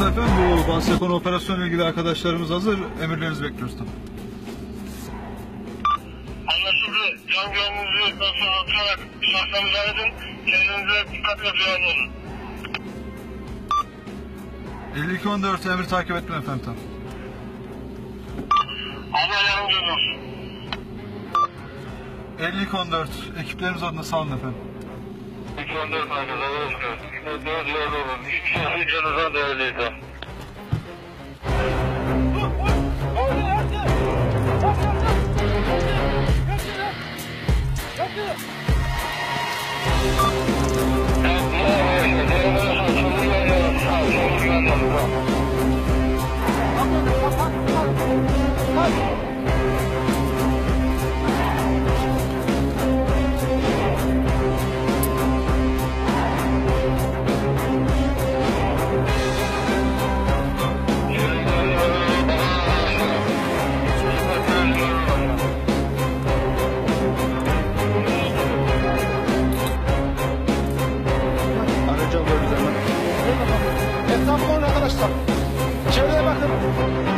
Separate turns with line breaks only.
Destek konu operasyonla ilgili arkadaşlarımız hazır. Emirlerinizi bekliyoruz tabii.
Anlaşıldı. Can güvenliğinizi nasıl artırarak şahsa müdahale edin. Kendinize dikkat ve duyarlı olun.
5214 emir takip ettim efendim tamam.
Allah yardımcınız olsun.
5214 ekiplerimiz adına sağ olun efendim.
214 merkez Allah'a emanet. Dört yerde olun. Hiçbir şey canınıza değerliyse.
Hadi. Şöyle.